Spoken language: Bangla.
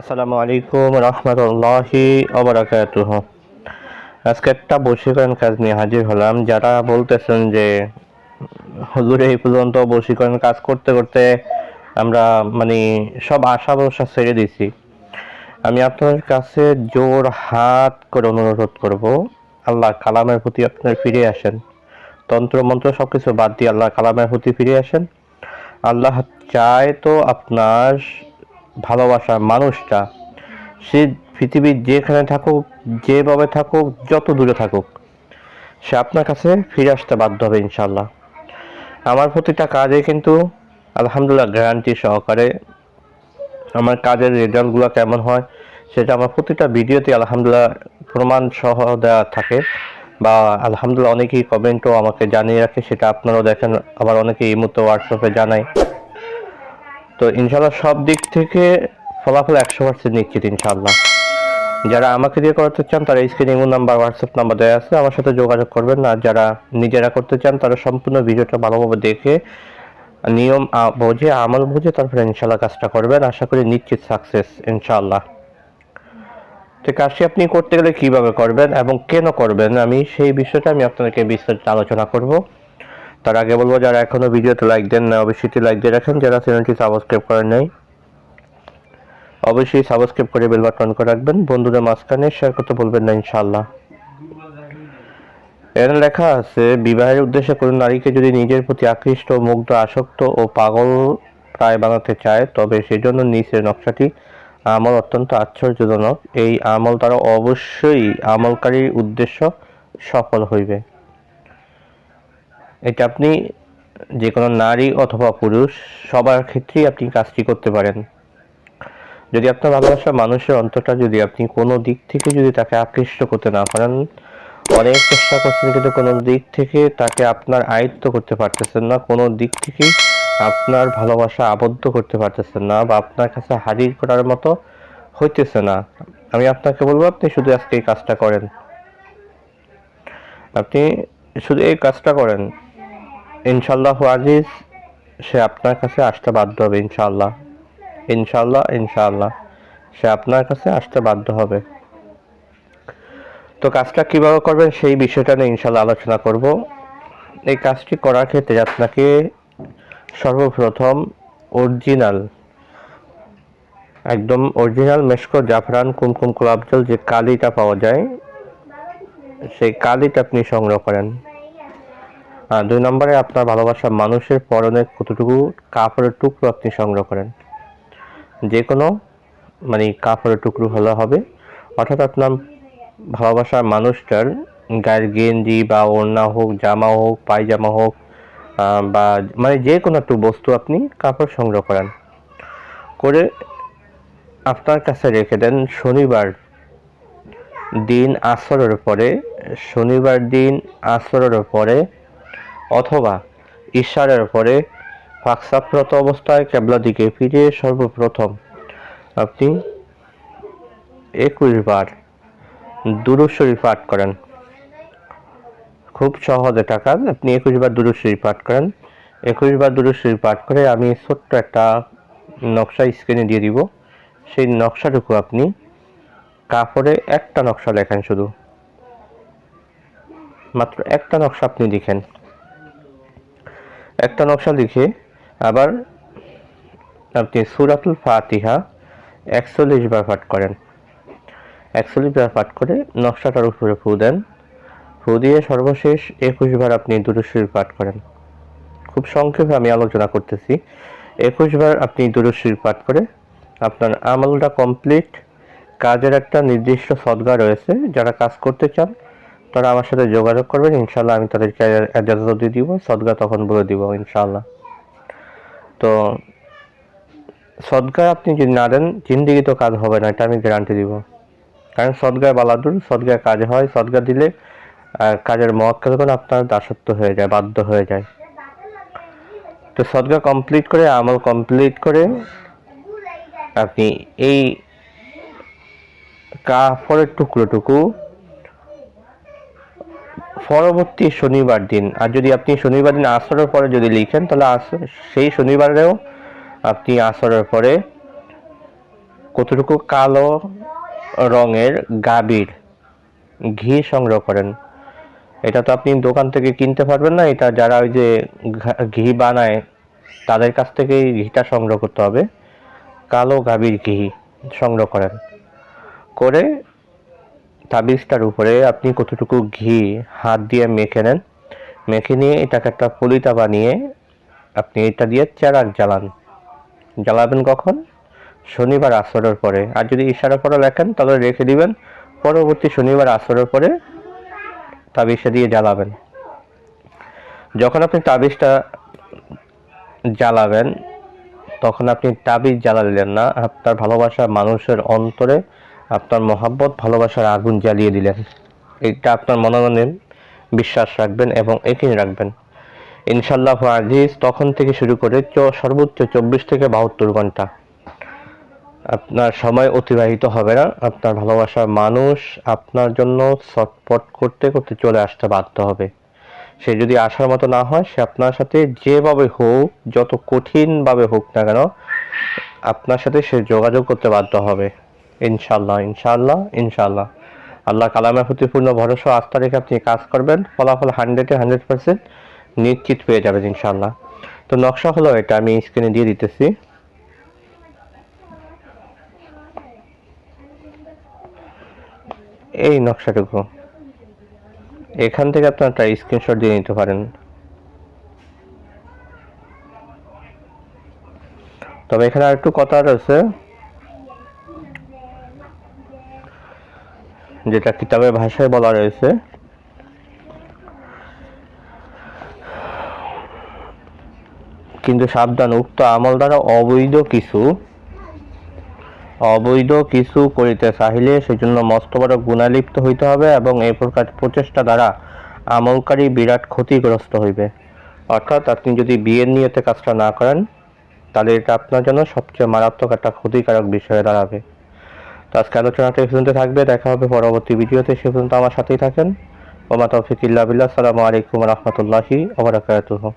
আসসালামু আলাইকুম রহমতুল্লাহি অবরাকাতুহ আজকে একটা বশীকরণ কাজ নিয়ে হাজির হলাম। যারা বলতেছেন যে হুজুর এই পর্যন্ত বশীকরণ কাজ করতে করতে আমরা মানে সব আশা ভরসা ছেড়ে দিছি আমি আপনার কাছে জোর হাত করে অনুরোধ করব, আল্লাহ কালামের প্রতি আপনার ফিরে আসেন। তন্ত্র মন্ত্র সব কিছু বাদ দিয়ে আল্লাহ কালামের প্রতি ফিরে আসেন। আল্লাহ চায় তো আপনার ভালোবাসার মানুষটা, সে পৃথিবীর যেখানে থাকুক, যেভাবে থাকুক, যত দূরে থাকুক, সে আপনার কাছে ফিরে আসতে বাধ্য হবে ইনশাল্লাহ আমার প্রতিটা কাজে কিন্তু আলহামদুলিল্লাহ গ্যারান্টি সহকারে আমার কাজের রেজাল্টগুলো কেমন হয়, সেটা আমার প্রতিটা ভিডিওতে আলহামদুলিল্লাহ প্রমাণ সহ দেওয়া থাকে বা আলহামদুলিল্লাহ অনেকেই কমেন্টও আমাকে জানিয়ে রাখে, সেটা আপনারাও দেখেন, আবার অনেকেই এই মুহূর্তে হোয়াটসঅ্যাপে জানায়। তো ইনশাল্লাহ সব দিক থেকে ফলাফল একশো পার্সেন্ট নিশ্চিত ইনশাল্লাহ। যারা আমাকে দিয়ে করাতে চান, তারা স্ক্রিনে নাম্বার হোয়াটসঅ্যাপ নাম্বার দেওয়া আছে, আমার সাথে যোগাযোগ করবেন। আর যারা নিজেরা করতে চান, তারা সম্পূর্ণ ভিডিওটা ভালোভাবে দেখে, নিয়ম বোঝে বুঝে, আমল বুঝে, তারপরে ইনশাল্লাহ কাজটা করবেন। আশা করি নিশ্চিত সাকসেস ইনশাল্লাহ। তো কাজটি আপনি করতে গেলে কীভাবে করবেন এবং কেন করবেন, আমি সেই বিষয়টা আমি আপনাদেরকে বিস্তারিত আলোচনা করব। তার আগে বলব, যারা এখনও ভিডিওতে লাইক দেন না, অবশ্যই লাইক দিয়ে রাখেন। যারা চ্যানেলটি সাবস্ক্রাইব করেন নাই, অবশ্যই সাবস্ক্রাইব করে বেল বাটন করে রাখবেন। বন্ধুদের মাঝখানে শেয়ার করতে বলবেন না, ইনশাআল্লাহ। এখানে লেখা আছে, বিবাহের উদ্দেশ্যে কোনো নারীকে যদি নিজের প্রতি আকৃষ্ট, মুগ্ধ, আসক্ত ও পাগল প্রায় বানাতে চায়, তবে সেজন্য নিচের নকশাটি আমল অত্যন্ত আশ্চর্যজনক। এই আমল দ্বারা অবশ্যই আমলকারীর উদ্দেশ্য সফল হইবে। এটা আপনি যে কোনো নারী অথবা পুরুষ, সবার ক্ষেত্রেই আপনি কাজটি করতে পারেন। যদি আপনার ভালোবাসা মানুষের অন্তরটা যদি আপনি কোনো দিক থেকে যদি তাকে আকৃষ্ট করতে না পারেন, অনেক চেষ্টা করছেন কিন্তু কোনো দিক থেকে তাকে আপনার আয়ত্ত করতে পারতেছেন না, কোনো দিক থেকেই আপনার ভালোবাসা আবদ্ধ করতে পারতেছেন না বা আপনার কাছে হাজির করার মতো হইতেছে না। আমি আপনাকে বলব, আপনি শুধু আজকে এই কাজটা করেন। আপনি শুধু এই কাজটা করেন। ইনশাল্লাহ আজিজ, সে আপনার কাছে আসতে বাধ্য হবে ইনশাল্লাহ। ইনশাল্লাহ ইনশাল্লাহ, সে আপনার কাছে আসতে বাধ্য হবে। তো কাজটা কীভাবে করবেন সেই বিষয়টা নিয়ে ইনশাল্লাহ আলোচনা করব। এই কাজটি করার ক্ষেত্রে আপনাকে সর্বপ্রথম অরিজিনাল, একদম অরিজিনাল মেশকো জাফরান কুমকুম গোলাপজল যে কালিটা পাওয়া যায়, সেই কালিটা আপনি সংগ্রহ করেন। দুই নম্বরে আপনার ভালোবাসা মানুষের পরনে কতটুকু কাপড়ের টুকরো আপনি সংগ্রহ করেন? যে কোনো মানে কাপড়ের টুকরো হলে হবে। অর্থাৎ আপনার ভালোবাসার মানুষটার গায়ের গেঞ্জি বা ওড়না হোক, জামা হোক, পায়জামা হোক বা মানে যে কোনো একটু বস্তু আপনি কাপড় সংগ্রহ করেন। করে আপনার কাছে রেখে দেন শনিবার দিন, আসরের পরে, শনিবার দিন, আসরের পরে অথবা ঈশ্বরের পরে ফাঁকসাপ্রত অবস্থায় কেবলা দিকে ফিরে সর্বপ্রথম। আপনি একুশ বার দুরুদ শরীফ পাঠ করেন। খুব সহজে টাকা, আপনি একুশ বার দুরুদ শরীফ পাঠ করেন। একুশ বার দুরুদ শরীফ পাঠ করে আমি ছোট্ট একটা নকশা স্ক্রিনে দিয়ে দিব। সেই নকশাটুকু আপনি কাপড়ে একটা নকশা লেখেন শুধু। মাত্র একটা নকশা আপনি লিখেন। একটা নকশা লিখে আবার আপনি সুরাতুল ফাতিহা একচল্লিশ বার পাঠ করেন। একচল্লিশ বার পাঠ করে নকশাটার উপরে ফু দেন। ফু দিয়ে সর্বশেষ একুশ বার আপনি দুরুশরীর পাঠ করেন। খুব সংক্ষেপে আমি আলোচনা করতেছি। একুশ বার আপনি দুরুশরীর পাঠ করে আপনার আমলটা কমপ্লিট। কাজের একটা নির্দিষ্ট সদ্গা রয়েছে। যারা কাজ করতে চান তারা আমার সাথে যোগাযোগ করবেন ইনশাল্লাহ আমি তাদেরকে দিয়ে দিব, সদগা তখন বলে দিব ইনশাল্লাহ তো সদগা আপনি যদি না দেন, জিন্দিগি তো কাজ হবে না, এটা আমি গ্যারান্টি দিব। কারণ সদগায় বালাদুর সদগায় কাজ হয়, সদগা দিলে কাজের মহাক্কালগুলো আপনার দাসত্ব হয়ে যায়, বাধ্য হয়ে যায়। তো সদগা কমপ্লিট করে, আমল কমপ্লিট করে, আপনি এই কাপড়ের টুকরোটুকু পরবর্তী শনিবার দিন। আর যদি আপনি শনিবার দিন আসরের পরে যদি লিখেন, তাহলে সেই শনিবারেও আপনি আসরের পরে কতটুকু কালো রঙের গাভীর ঘি সংগ্রহ করেন। এটা তো আপনি দোকান থেকে কিনতে পারবেন না, এটা যারা ওই যে ঘি বানায়, তাদের কাছ থেকেই ঘিটা সংগ্রহ করতে হবে। কালো গাভীর ঘি সংগ্রহ করেন। করে তাবিজটার উপরে আপনি কতটুকু ঘি, হাত দিয়ে মেখে নেন, মেখে নিয়ে এটাকে একটা পলিতা বানিয়ে আপনি এটা দিয়ে চেরাক জ্বালান। জ্বালাবেন কখন? শনিবার আসরের পরে। আর যদি ইশারা পরে লেখেন, তাহলে রেখে দিবেন, পরবর্তী শনিবার আসরের পরে তাবিজটা দিয়ে জ্বালাবেন। যখন আপনি তাবিজটা জ্বালাবেন, তখন আপনি তাবিজ জ্বালালেন না। আপনার ভালোবাসা মানুষের অন্তরে আপনার মহাব্বত, ভালোবাসার আগুন জ্বালিয়ে দিলেন। এটা আপনার মনোনয়ন বিশ্বাস রাখবেন এবং একিন রাখবেন। ইনশাল্লাহ আজিজ, তখন থেকে শুরু করে সর্বোচ্চ চব্বিশ থেকে বাহাত্তর ঘণ্টা। আপনার সময় অতিবাহিত হবে না। আপনার ভালোবাসার মানুষ আপনার জন্য ছটপট করতে করতে চলে আসতে বাধ্য হবে। সে যদি আসার মতো না হয়, সে আপনার সাথে যেভাবে হোক, যত কঠিনভাবে হোক না কেন, আপনার সাথে সে যোগাযোগ করতে বাধ্য হবে। ইনশাল্লাহ ইনশাল্লাহ ইনশাল্লাহ আল্লাহ কালামের প্রতি পূর্ণ ভরসা আস্থা রেখে আপনি কাজ করবেন, ফলাফল হান্ড্রেডে হান্ড্রেড পার্সেন্ট নিশ্চিত পেয়ে যাবেন ইনশাল্লাহ তো নকশা হলো এটা, আমি স্ক্রিনে দিয়ে দিতেছি। এই নকশাটুকু। এখান থেকে আপনার একটা স্ক্রিনশট দিয়ে নিতে পারেন। তবে এখানে আর একটু কথা রয়েছে। যেটা কিতাবের ভাষায় বলা রয়েছে। কিন্তু সাবধান, উক্ত আমল দ্বারা অবৈধ কিছু অবৈধ কিছু করিতে চাহিলে সেজন্য মস্ত বড় গুণালিপ্ত হইতে হবে এবং এই প্রকার প্রচেষ্টা দ্বারা আমলকারী বিরাট ক্ষতিগ্রস্ত হইবে। অর্থাৎ আপনি যদি বিয়ের নিয়তে কাজটা না করেন, তাহলে এটা আপনার জন্য সবচেয়ে মারাত্মক একটা ক্ষতিকারক বিষয়ে দাঁড়াবে। তো আজকে আলোচনাটা এই পর্যন্ত থাকবে, দেখা হবে পরবর্তী ভিডিওতে, সে পর্যন্ত আমার সাথেই থাকেন। ওমা তফিক ইল্লা বিল্লাহ, আসসালামু আলাইকুম রহমতুল্লাহি ওবরাকাতুহু